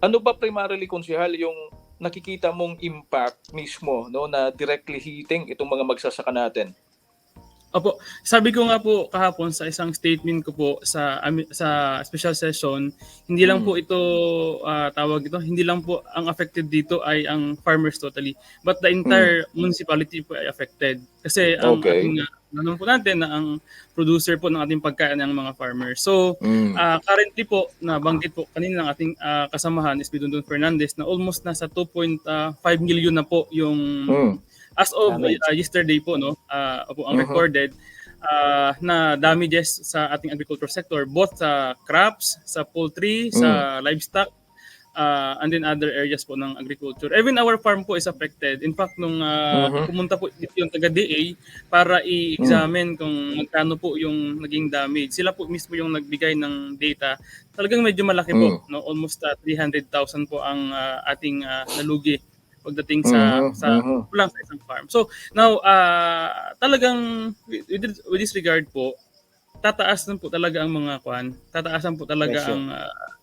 Ano ba primarily konsehal yung nakikita mong impact mismo no na directly hitting itong mga magsasaka natin? Opo, sabi ko nga po kahapon sa isang statement ko po sa sa special session, hindi lang Mm. po ito ah, tawag ito, hindi lang po ang affected dito ay ang farmers totally, but the entire municipality po ay affected. Kasi ang Okay. ating uh, nanon po natin na ang producer po ng ating pagkain ng mga farmers. So, Mm. Ah, currently po, nabanggit po kanina ng ating ah, kasamahan, is Bidundun Fernandez, na almost nasa 2.5 million na po yung Mm. as of ah, yesterday po, no, ah, po ang Mhm. recorded ah, na damages sa ating agriculture sector, both sa crops, sa poultry, sa livestock, ah, and then other areas po ng agriculture. Even our farm po is affected. In fact, nung ah, Mhm. pumunta po dito yung taga-DA para i-examine kung magkano po yung naging damage. Sila po mismo yung nagbigay ng data. Talagang medyo malaki po, no? Almost ah, 300,000 po ang ah, ating ah, nalugi pagdating sa Mhm, sa mhm. lang sa isang farm. So, now ah, talagang with, with this regard po, tataas na po talaga ang mga kwan. Tataasan po talaga Presyo. ang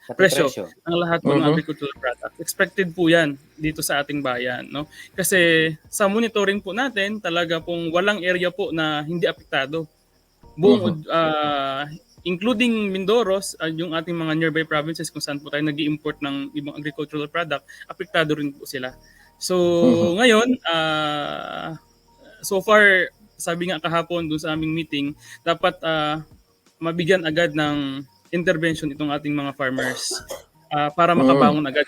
Pati Presyo. presyo. ang lahat po ng Mhm. agricultural products. Expected po 'yan dito sa ating bayan, no? Kasi sa monitoring po natin, talaga pong walang area po na hindi apektado. Buong ah, including Mindoros, ah, yung ating mga nearby provinces kung saan po tayo nag-import ng ibang agricultural product, apektado rin po sila. So, Mhm. ngayon, ah, so far, sabi nga kahapon doon sa aming meeting, dapat ah, mabigyan agad ng intervention itong ating mga farmers ah, para makabangon agad